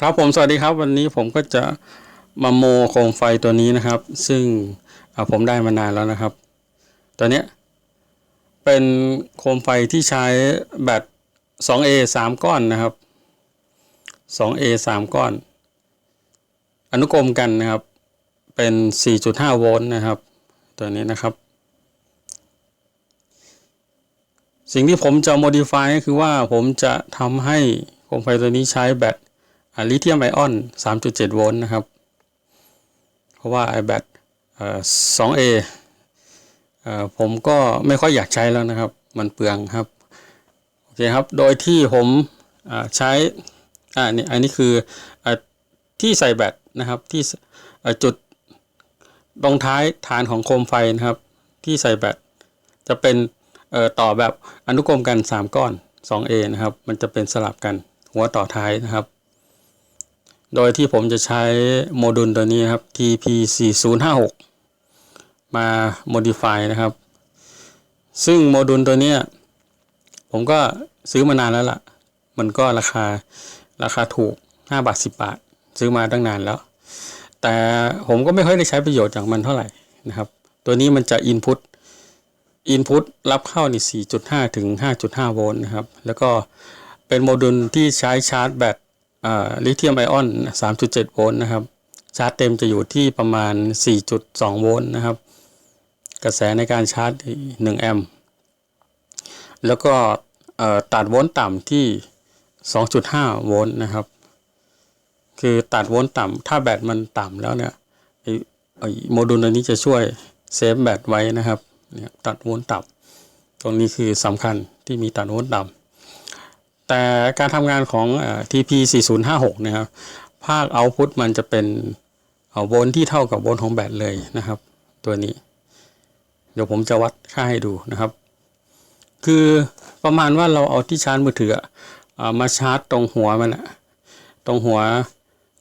ครับผมสวัสดีครับวันนี้ผมก็จะมาโมโคมไฟตัวนี้นะครับ ซึ่งผมได้มานานแล้วนะครับ ตัวเนี้ยเป็นโคมไฟที่ใช้แบต 2A 3 ก้อนนะครับ 2A 3 ก้อน อนุกรมกันนะครับ เป็น 4.5 โวลต์นะครับ ตัวนี้นะครับ สิ่งที่ผมจะ modify ก็คือว่าผมจะทำให้โคมไฟตัวนี้ใช้แบต ลิเธียมไอออน 3.7 โวลต์นะครับ เพราะว่าไอแบตเอ่อ 2A เอผมก็ไม่ค่อยอยากใช้แล้วนะครับ มันเปลืองครับ โอเคครับ โดยที่ผมใช้อ่านี่อันนี้คืออที่ใส่แบตนะครับที่จุดตรงท้ายฐานของโคมไฟนะครับ ที่ใส่แบตจะเป็นต่อแบบอนุกรมกัน 3 ก้อน 2A นะครับ มันจะเป็นสลับกันหัวต่อท้ายนะครับ โดยที่ผมจะใช้โมดูลตัวนี้ครับ TP4056 มา modify นะครับ ซึ่งโมดูลตัวนี้ผมก็ซื้อมานานแล้วล่ะ มันก็ราคาราคาถูก 5 บาท 10 บาท ซื้อมาตั้งนานแล้ว แต่ผมก็ไม่ค่อยได้ใช้ประโยชน์จากมันเท่าไหร่นะครับ ตัวนี้มันจะ input input รับเข้านี่4.5 ถึง 5.5 โวลต์นะครับ แล้วก็เป็นโมดูลที่ใช้ชาร์จแบต ลิเธียมไอออน 3.7 โวลต์นะครับ ชาร์จเต็มจะอยู่ที่ประมาณ 4.2 โวลต์นะครับ กระแสในการชาร์จ 1 แอมป์แล้วก็ตัดโวลต์ต่ำที่ 2.5 โวลต์นะครับ คือตัดโวลต์ต่ำถ้าแบตมันต่ำแล้วเนี่ยไอโมดูลตัวนี้จะช่วยเซฟแบตไว้นะครับ ตัดโวลต์ต่ำตรงนี้คือสำคัญที่มีตัดโวลต์ต่ำ แต่การทำงานของเอ่อ TP 4056นะครับ ภาคเอาพุตมันจะเป็นโวลต์ที่เท่ากับโวลต์ของแบตเลยนะครับ ตัวนี้ เดี๋ยวผมจะวัดค่าให้ดูนะครับ คือประมาณว่าเราเอาที่ชาร์จมือถืออามาชาร์จตรงหัวมันอะตรงหัว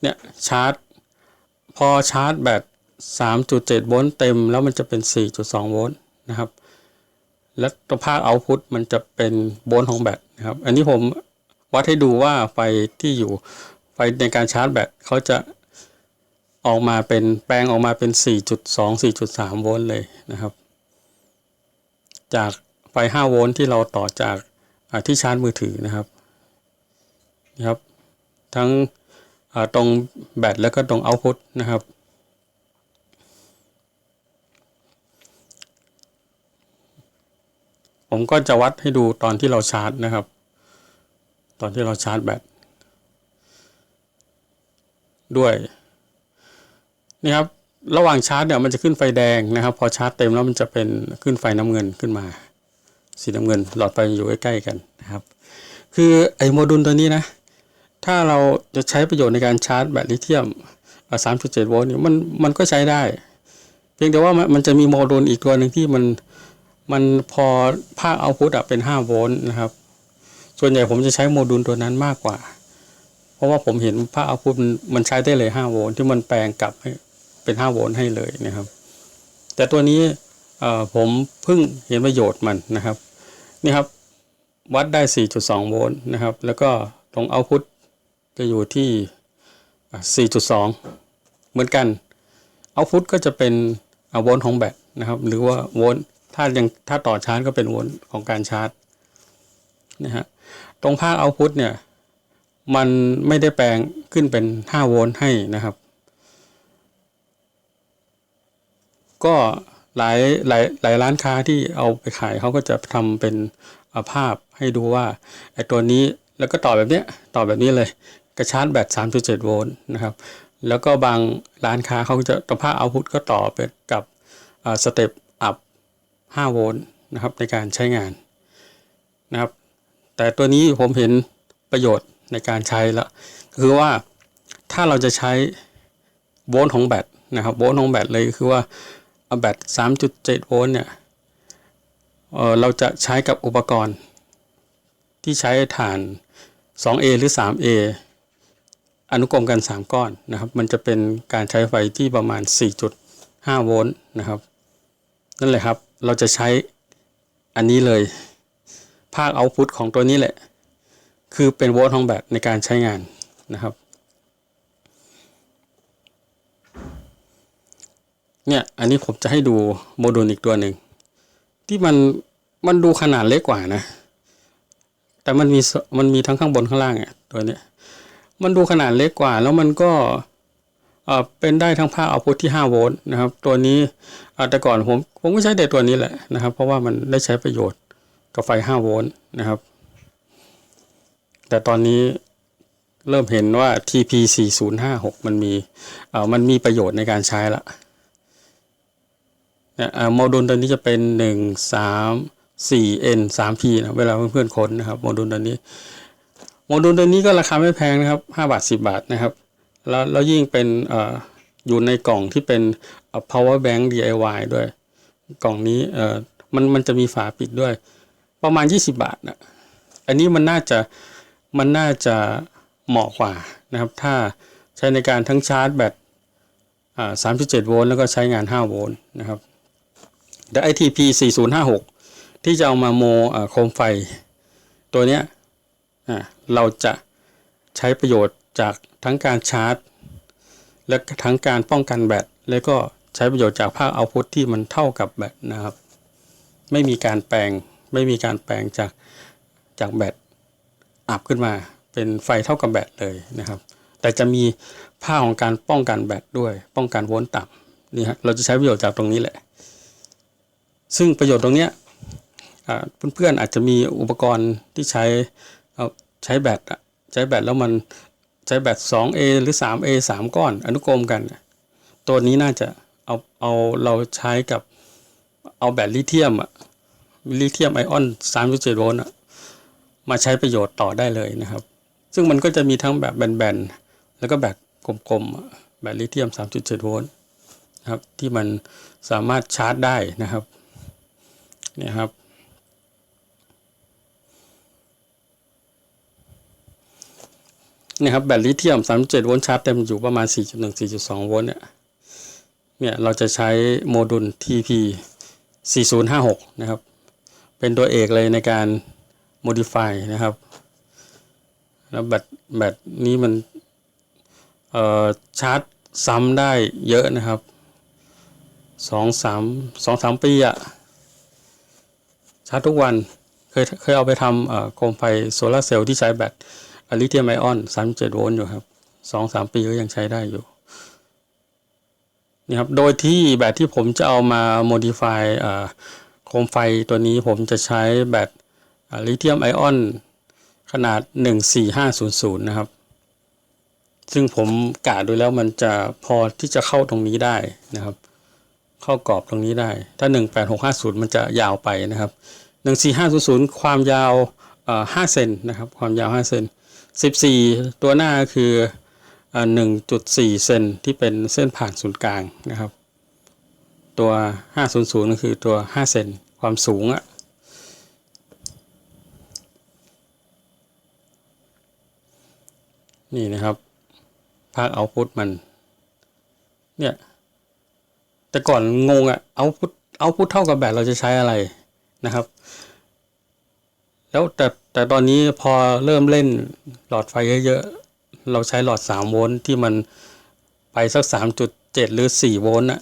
เนี่ยชาร์จ พอชาร์จแบต3.7โวลต์เต็ม แล้วมันจะเป็น 4.2โวลต์นะครับ และตัวภาคเอาพุตมันจะเป็นโวลต์ของแบตนะครับ อันนี้ผมวัดให้ดูว่าไฟที่อยู่ไฟในการชาร์จแบตเขาจะออกมาเป็นแปลงออกมาเป็น 4.2 4.3 โวลต์เลยนะครับ จากไฟ 5 โวลต์ที่เราต่อจากที่ชาร์จมือถือนะครับนะครับ ทั้งตรงแบตแล้วก็ตรงเอาพุตนะครับ ผมก็จะวัดให้ดูตอนที่เราชาร์จนะครับ ตอนที่เราชาร์จแบตด้วยนี่ครับระหว่างชาร์จเนี่ยมันจะขึ้นไฟแดงนะครับ พอชาร์จเต็มแล้วมันจะเป็นขึ้นไฟน้ำเงินขึ้นมา สีน้ำเงิน หลอดไฟอยู่ใกล้ๆกันนะครับ คือไอ้โมดูลตัวนี้นะ ถ้าเราจะใช้ประโยชน์ในการชาร์จแบตลิเธียม 3.7 โวลต์เนี่ยมันมันก็ใช้ได้ เพียงแต่ว่ามันจะมีโมดูลอีกตัวหนึ่งที่มัน มันพอภาคเอาพุตอะเป็น 5 โวลต์นะครับ ส่วนใหญ่ผมจะใช้โมดูลตัวนั้นมากกว่า เพราะว่าผมเห็นภาคเอาพุตมันใช้ได้เลย 5 โวลต์ที่มันแปลงกลับให้เป็น 5 โวลต์ให้เลยนะครับ แต่ตัวนี้ผมเพิ่งเห็นประโยชน์มันนะครับนี่ครับวัดได้ 4.2 โวลต์นะครับ แล้วก็ตรงเอาพุตจะอยู่ที่อ่า4.2 เหมือนกันเอาพุตก็จะเป็นโวลต์ของแบตนะครับ หรือว่าโวลต์ ถ้ายังถ้าต่อชาร์จก็เป็นโวลต์ของการชาร์จนะฮะตรงภาคเอาพุตเนี่ย มันไม่ได้แปลงขึ้นเป็น5โวลต์ให้นะครับ ก็หลายหลายหลายร้านค้าที่เอาไปขายเขาก็จะทำเป็นาภาพให้ดูว่าไอ้ตัวนี้แล้วก็ต่อแบบเนี้ยต่อแบบนี้เลยกระชาร์จแบต3.7โวลต์นะครับ แล้วก็บางร้านค้าเขาจะตัวภาคเอาพุตก็ต่อไปกับสเต็ป 5 โวลต์นะครับในการใช้งานนะครับ แต่ตัวนี้ผมเห็นประโยชน์ในการใช้แล้วคือว่าถ้าเราจะใช้โวลต์ของแบตนะครับโวลต์ของแบตเลยคือว่าเอาแบต3.7 โวลต์เนี่ยเออเราจะใช้กับอุปกรณ์ที่ใช้ฐาน 2A หรือ 3A อนุกรมกัน 3 ก้อนนะครับ มันจะเป็นการใช้ไฟที่ประมาณ 4.5 โวลต์นะครับ นั่นแหละครับ เราจะใช้อันนี้เลย ภาค output ของตัวนี้แหละ คือเป็นโวลต์ของแบบในการใช้งานนะครับ เนี่ย อันนี้ผมจะให้ดูโมดูลอีกตัวหนึ่ง ที่มัน มันดูขนาดเล็กกว่านะ แต่มันมี มันมีทั้งข้างบนข้างล่างอะตัวเนี้ย มันดูขนาดเล็กกว่า แล้วมันก็ เป็นได้ทั้งภาคเอาพุทที่ 5 โวลต์นะครับ ตัวนี้แต่ก่อนผมผมก็ใช้แต่ตัวนี้แหละนะครับ เพราะว่ามันได้ใช้ประโยชน์กับไฟ 5 โวลต์นะครับ แต่ตอนนี้เริ่มเห็นว่า TP 4056 มันมีเอ่อมันมีประโยชน์ในการใช้ละเนี่ยอ่าโมดูลตัวนี้จะเป็น 1 3 4 N 3 P นะเวลาเพื่อนๆค้นนะครับโมดูลตัวนี้โมดูลตัวนี้ก็ราคาไม่แพงนะครับ 5 บาท 10 บาทนะครับ แล้วแล้วยิ่งเป็นออยู่ในกล่องที่เป็น power bank DIY ด้วย กล่องนี้มันมันจะมีฝาปิดด้วย ประมาณ 20 บาทนะอันนี้มันน่าจะมันน่าจะเหมาะกว่านะครับ ถ้าใช้ในการทั้งชาร์จแบต3.7โวลต์แล้วก็ใช้งาน 5 โวลต์นะครับ แต่ ITP 4056 ที่จะเอามาโมโคมไฟตัวเนี้ยเราจะใช้ประโยชน์ จากทั้งการชาร์จ และทั้งการป้องกันแบตแล้วก็ใช้ประโยชน์จากภาคเอาพุทที่มันเท่ากับแบตนะครับ ไม่มีการแปลงไม่มีการแปลงจากจากแบตอัพขึ้นมา เป็นไฟเท่ากับแบตเลยนะครับ แต่จะมีภาคของการป้องกันแบตด้วย ป้องกันโวลต์ต่ำนี่ฮะเราจะใช้ประโยชน์จากตรงนี้แหละ ซึ่งประโยชน์ตรงเนี้ยเพื่อนๆอาจจะมีอุปกรณ์ที่ใช้เอาใช้แบตใช้แบตแล้วมัน ใช้แบต 2A หรือ 3A 3 ก้อนอนุกรมกัน ตัวนี้น่าจะเอาเอาเราใช้กับเอาแบตลิเธียมอะลิเธียมไอออน 3.7 โวลต์อะมาใช้ประโยชน์ต่อได้เลยนะครับ ซึ่งมันก็จะมีทั้งแบบแบนๆ แล้วก็แบบกลมๆ แบบลิเธียม 3.7 โวลต์นะครับที่มันสามารถชาร์จได้นะครับเนี่ยครับ นี่ครับแบตลิเธียม 37 โวลต์ชาร์จเต็มอยู่ประมาณ 4.1 4.2 โวลต์เนี่ยเนี่ยเราจะใช้โมดูล TP 4056 นะครับ เป็นตัวเอกเลยในการ modify นะครับ แล้วแบตแบตนี้มันเอ่อชาร์จซ้ำได้เยอะนะครับสองสามสองสามปีอะชาร์จทุกวัน เคยเคยเอาไปทำโคมไฟโซลาเซลล์ที่ใช้แบต อะลิเธียมไอออน37โวลต์อยู่ครับสองสามปีก็ยังใช้ได้อยู่นี่ครับโดยที่แบตที่ผมจะเอามา modify อ่าโคมไฟตัวนี้ผมจะใช้แบตอลิเธียมไอออนขนาด 14500 นะครับ ซึ่งผมกะดูแล้วมันจะพอที่จะเข้าตรงนี้ได้นะครับ เข้ากรอบตรงนี้ได้ ถ้า 18650 มันจะยาวไปนะครับ 14500 ความยาว5เซนนะครับ ความยาว 5 เซน 14 ตัวหน้าคืออ่า1.4 เซนที่เป็นเส้นผ่านศูนย์กลางนะครับ ตัว 500ก็คือตัว 5 เซนความสูงอะนี่นะครับภาคเอาพุทมัน เนี่ย แต่ก่อนงงอะเอาพุทเอาพุทเท่ากับแบตเราจะใช้อะไรนะครับ แล้วแต่ แต่ตอนนี้พอเริ่มเล่นหลอดไฟเยอะๆ เราใช้หลอด 3 โวลต์ที่มันไปสัก 3.7 หรือ 4 โวลต์อะ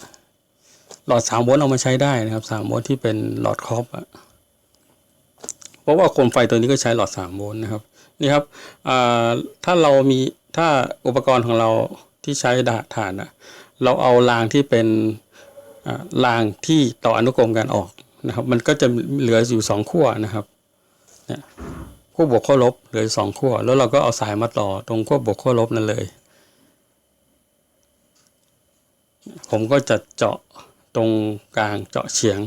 หลอด 3 โวลต์เอามาใช้ได้นะครับ 3 โวลต์ที่เป็นหลอดครอบอะเพราะว่าโคมไฟตัวนี้ก็ใช้หลอด 3 โวลต์นะครับ นี่ครับถ้าเรามีถ้าอุปกรณ์ของเราที่ใช้ดาฐานอะเราเอารางที่เป็นอ่ารางที่ต่ออนุกรมกันออกนะครับ มันก็จะเหลืออยู่ 2 ขั้วนะครับ เนี่ย ขั้วบวกขั้วลบเหลือสองขั้วแล้วเราก็เอาสายมาต่อตรงขั้วบวกขั้วลบนั่นเลย ผมก็จะเจาะตรงกลางเจาะเฉียง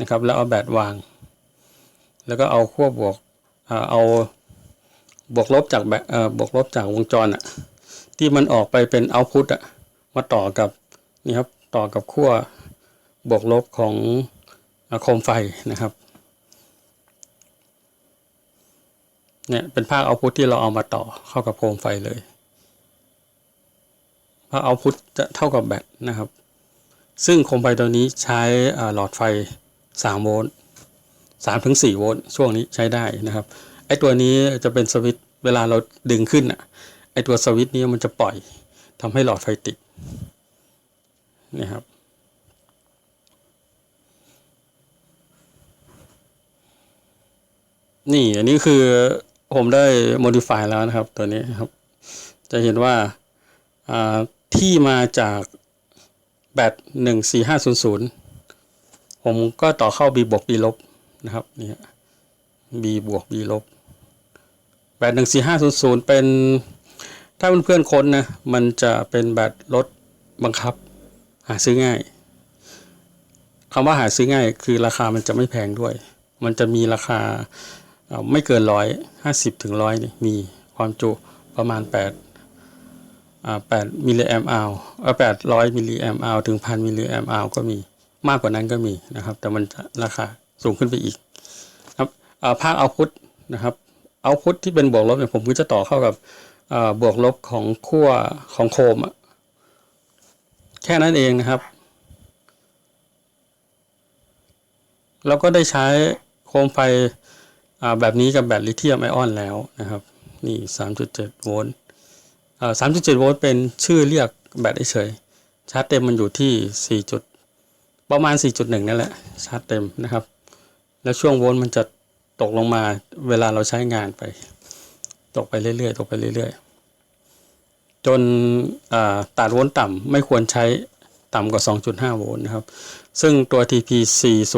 นะครับ แล้วเอาแบตวาง แล้วก็เอาขั้วบวกเอาบวกลบจากแบตบวกลบจากวงจรอะที่มันออกไปเป็นเอาพุตอะมาต่อกับนี่ครับต่อกับขั้วบวกลบของอโคมไฟนะครับ เนี่ยเป็นภาคเอาพุทที่เราเอามาต่อเข้ากับโคมไฟเลยภาคเอาพุทจะเท่ากับแบตนะครับ ซึ่งโคมไฟตัวนี้ใช้หลอดไฟ 3 โวลต์3ถึง4โวลต์ช่วงนี้ใช้ได้นะครับไอตัวนี้จะเป็นสวิตเวลาเราดึงขึ้นอะไอตัวสวิตนี้มันจะปล่อยทำให้หลอดไฟติดนะครับนี่อันนี้คือ ผมได้ modify แล้วนะครับตัวนี้ครับ จะเห็นว่าที่มาจากแบตหนึ่งสี่ห้าศูนย์ศูนย์ผมก็ต่อเข้า B บวก B ลบนะครับนี่ฮะ B บวก B ลบแบตหนึ่งสี่ห้าศูนย์ศูนย์เป็นถ้าเพื่อนๆค้นนะ มันจะเป็นแบตรถบังคับ หาซื้อง่ายคำว่าหาซื้อง่ายคือราคามันจะไม่แพงด้วย มันจะมีราคา ไม่เกินร้อยห้าสิบถึงร้อยนี่มีความจุประมาณแปดแปดมิลลิแอมอัลเออแปดร้อยมิลลิแอมอัลถึงพันมิลลิแอมอัลก็มีมากกว่านั้นก็มีนะครับ แต่มันราคาสูงขึ้นไปอีกครับภาคเอาพุทนะครับเอาพุทที่เป็นบวกลบเนี่ยผมก็จะต่อเข้ากับบวกลบของขั้วของโคมแค่นั้นเองนะครับ เราก็ได้ใช้โคมไฟ แบบนี้กับแบตลิเธียมไอออนแล้วนะครับ นี่3.7โวลต์3.7โวลต์เป็นชื่อเรียกแบตเฉยชาร์จเต็มมันอยู่ที่4จุดประมาณ 4.1 นั่นแหละ ชาร์จเต็มนะครับ แล้วช่วงโวลต์มันจะตกลงมาเวลาเราใช้งานไป ตกไปเรื่อยๆ ตกไปเรื่อยๆ จนตัดโวลต์ต่ำไม่ควรใช้ต่ำกว่า 2.5 โวลต์นะครับ ซึ่งตัว TP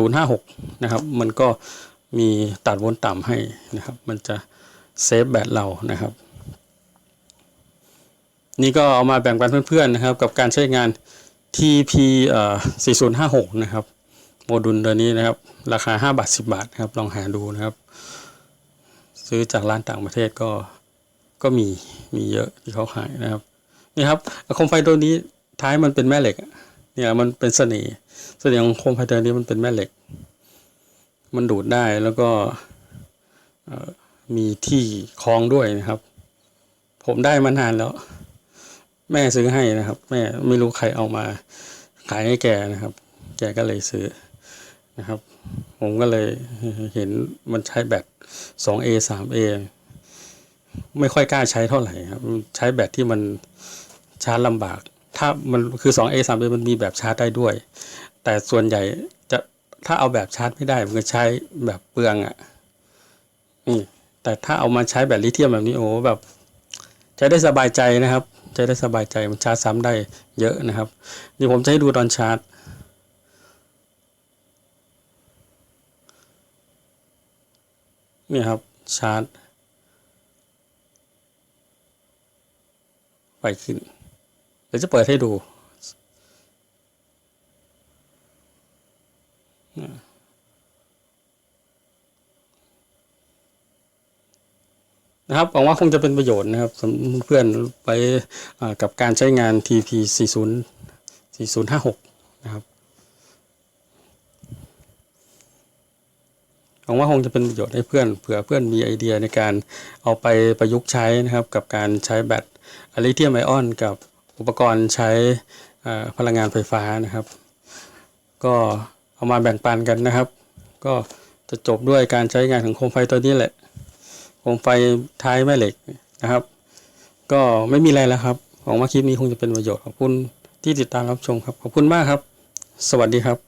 4056 นะครับ มันก็ มีตัดวลต์ต่ำให้นะครับ มันจะเซฟแบตเรานะครับ นี่ก็เอามาแบ่งปันเพื่อนๆนะครับ กับการใช้งาน TP 4056 นะครับ โมดูลตัวนี้นะครับ ราคา 5 บาท 10 บาทนะครับ ลองหาดูนะครับ ซื้อจากร้านต่างประเทศก็ก็มีมีเยอะที่เขาขายนะครับ นี่ครับโคมไฟตัวนี้ท้ายมันเป็นแม่เหล็กเนี่ยมันเป็นเสน่ห์เสน่ห์ของโคมไฟตัวนี้มันเป็นแม่เหล็ก มันดูดได้แล้วก็มีที่คล้องด้วยนะครับ ผมได้มานานแล้ว แม่ซื้อให้นะครับ แม่ไม่รู้ใครเอามาขายให้แกนะครับ แกก็เลยซื้อนะครับ ผมก็เลยเห็นมันใช้แบต 2A 3A ไม่ค่อยกล้าใช้เท่าไหร่ครับ ใช้แบตที่มันชาร์จลำบาก ถ้ามันคือ 2A 3A มันมีแบบชาร์จได้ด้วย แต่ส่วนใหญ่จะ ถ้าเอาแบบชาร์จไม่ได้มันก็ใช้แบบเปลืองอะ่ะนี่แต่ถ้าเอามาใช้แบตลิเธียมแบบนี้โอ้แบบใช้ได้สบายใจนะครับใช้ได้สบายใจมันชาร์จซ้ำได้เยอะนะครับนี่ผมจะให้ดูตอนชาร์จนี่ครับชาร์จไปขึ้นเดี๋ยวจะเปิดให้ดู นะครับหวังว่าคงจะเป็นประโยชน์นะครับสำหรับเพื่อนไปกับการใช้งาน TP 40 4056 นะครับหวังว่าคงจะเป็นประโยชน์ให้เพื่อนเผื่อเพื่อนมีไอเดียในการเอาไปประยุกต์ใช้นะครับ กับการใช้แบตอะลิเธียมไอออน กับอุปกรณ์ใช้พลังงานไฟฟ้านะครับ ก็ เอามาแบ่งปันกันนะครับ ก็จะจบด้วยการใช้งานของโคมไฟตัวนี้แหละโคมไฟท้ายแม่เหล็กนะครับ ก็ไม่มีอะไรแล้วครับหวังว่าคลิปนี้คงจะเป็นประโยชน์ขอบคุณที่ติดตามรับชมครับขอบคุณมากครับ สวัสดีครับ